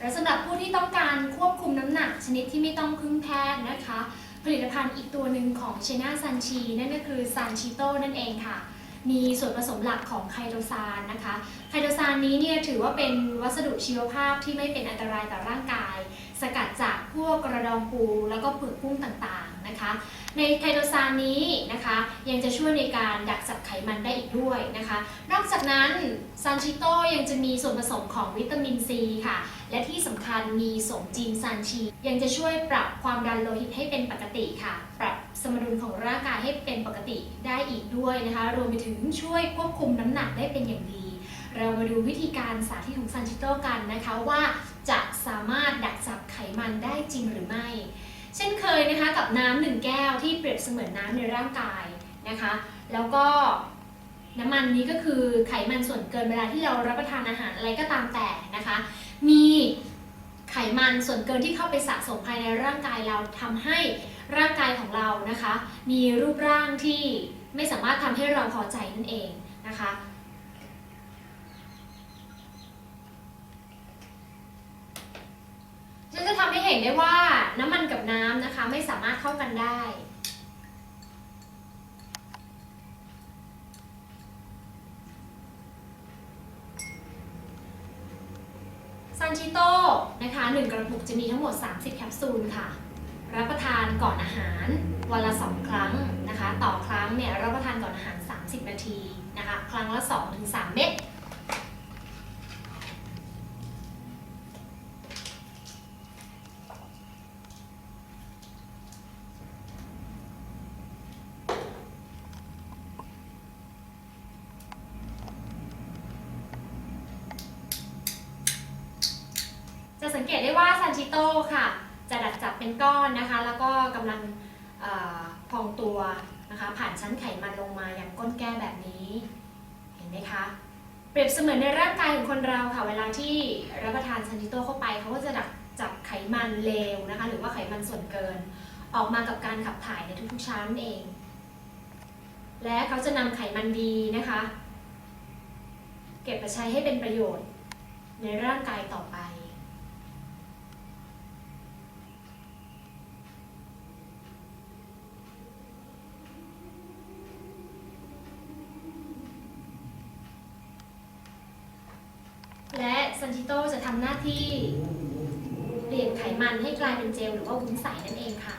และสำหรับผู้ที่ต้องการควบคุมน้ำหนักชนิดที่ไม่ต้องพึ่งแพทย์นะคะ ผลิตภัณฑ์อีกตัวหนึ่งของเชน่าซันชีนั่นก็คือซันชิโตนั่นเองค่ะ มีส่วนผสมหลักของไคโตซานนะคะ ไคโตซานนี้เนี่ยถือว่าเป็นวัสดุชีวภาพที่ไม่เป็นอันตรายต่อร่างกาย สกัดจากพวกกระดองปูแล้วก็เปลือกกุ้งต่างๆนะคะ ในไคโตซานนี้ ยังจะช่วยในการดักจับไขมันได้อีกด้วยนะคะ นอกจากนั้นซันชิโต้ยังจะมีส่วนผสมของวิตามินซีค่ะ และที่สำคัญมีสมจีนซันชี ยังจะช่วยปรับความดันโลหิตให้เป็นปกติค่ะ ปรับสมดุลของร่างกายให้เป็นปกติได้อีกด้วยนะคะ รวมไปถึงช่วยควบคุมน้ำหนักได้เป็นอย่างดี เรามาดูวิธีการสาธิตของซันชิโต้กันนะคะว่าจะสามารถดักจับไขมันได้จริงหรือไม่ เช่นเคยนะคะกับน้ำหนึ่งแก้วที่เปรียบเสมือนน้ำในร่างกาย นะคะ แล้วก็น้ำมันนี้ก็คือไขมันส่วนเกินเวลาที่เรารับประทานอาหารอะไรก็ตามแต่นะคะ มีไขมันส่วนเกินที่เข้าไปสะสมภายในร่างกายเราทำให้ร่างกายของเรานะคะ มีรูปร่างที่ไม่สามารถทำให้เราพอใจนั่นเองนะคะซึ่งจะทำให้เห็นได้ว่าน้ำมันกับน้ำนะคะไม่สามารถเข้ากันได้ ซันชิโต้นะคะ1กระปุกจะมีทั้งหมด 30 แคปซูลค่ะ รับประทานก่อนอาหารวันละ 2 ครั้งนะคะ ต่อครั้งเนี่ยรับประทานก่อนอาหาร 30 นาทีนะคะ ครั้งละ 2-3 เม็ด จะสังเกตได้ว่าซันชิโต้ค่ะ จะดักจับเป็นก้อนนะคะ แล้วก็กำลังอพองตัวนะคะผ่านชั้นไขมันลงมาอย่างก้นแก้แบบนี้ เห็นไหมคะ เปรียบเสมือนในร่างกายของคนเราค่ะ เวลาที่รับประทานซันชิโต้เข้าไปเขาก็จะดักจับไขมันเลวนะคะ หรือว่าไขมันส่วนเกิน ออกมากับการขับถ่ายในทุกๆเช้านั่นเอง และเขาจะนำไขมันดีนะคะ เก็บไปใช้ให้เป็นประโยชน์ในร่างกายต่อไป และ ซันชิโตจะทำหน้าที่เปลี่ยนไขมันให้กลายเป็นเจลหรือว่าวุ้นใสนั่นเองค่ะ